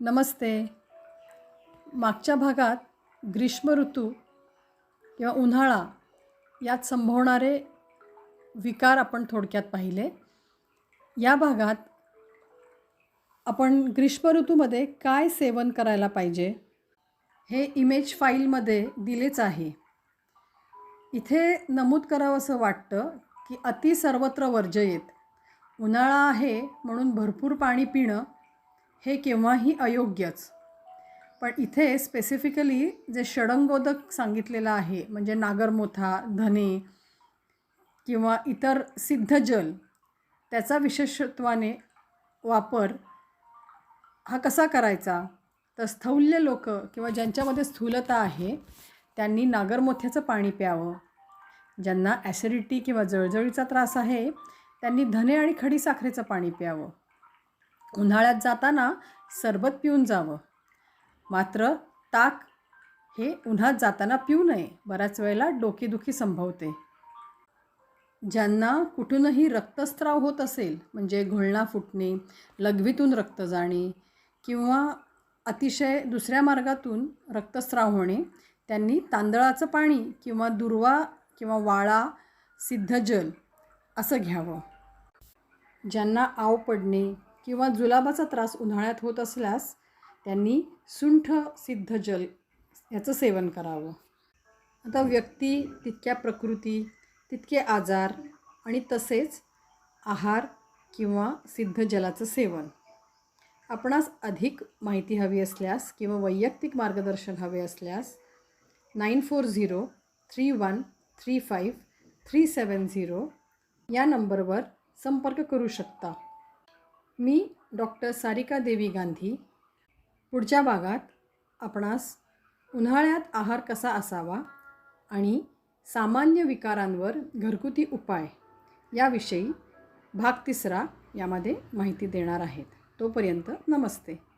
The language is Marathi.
नमस्ते. मागच्या भागात ग्रीष्म ऋतू किंवा उन्हाळा यात संभवणारे विकार आपण थोडक्यात पाहिले. या भागात आपण ग्रीष्म ऋतूमध्ये काय सेवन करायला पाहिजे हे इमेज फाईलमध्ये दिलेच आहे. इथे नमूद करावं असं वाटतं की अति सर्वत्र वर्जयेत उन्हाळा आहे म्हणून भरपूर पाणी पिणं हे केव्हाही अयोग्यच. पण इथे स्पेसिफिकली जे षडंगोदक सांगितलेलं आहे म्हणजे नागरमोथा धने किंवा इतर सिद्ध जल त्याचा विशेषत्वाने वापर हा कसा करायचा? तर स्थौल्य लोक किंवा ज्यांच्यामध्ये स्थूलता आहे त्यांनी नागरमोथ्याचं पाणी प्यावं. ज्यांना ॲसिडिटी किंवा जळजळीचा त्रास आहे त्यांनी धने आणि खडीसाखरेचं पाणी प्यावं. उन्हाळ्यात जाताना सरबत पिऊन जावं. मात्र ताक हे उन्हात जाताना पिऊ नये बऱ्याच वेळेला डोकेदुखी संभवते. ज्यांना कुठूनही रक्तस्त्राव होत असेल म्हणजे घोळणा फुटणे लघवीतून रक्त जाणे किंवा अतिशय दुसऱ्या मार्गातून रक्तस्राव होणे त्यांनी तांदळाचं पाणी किंवा दुर्वा किंवा वाळा सिद्ध जल असं घ्यावं. ज्यांना आव पडणे किंवा जुलाबाचा त्रास उन्हाळ्यात होत असल्यास त्यांनी सुंठ सिद्ध जल याचं सेवन करावं. आता व्यक्ती तितक्या प्रकृती तितके आजार आणि तसेच आहार किंवा सिद्ध जलाचं सेवन. आपणास अधिक माहिती हवी असल्यास किंवा वैयक्तिक मार्गदर्शन हवे असल्यास nine four zero three one three five three seven zero या नंबरवर संपर्क करू शकता. मी डॉक्टर सारिका देवी गांधी. पुढच्या भागात आपणास उन्हाळ्यात आहार कसा असावा आणि सामान्य विकारांवर घरगुती उपाय याविषयी भाग तिसरा यामध्ये माहिती देणार आहेत. तोपर्यंत नमस्ते.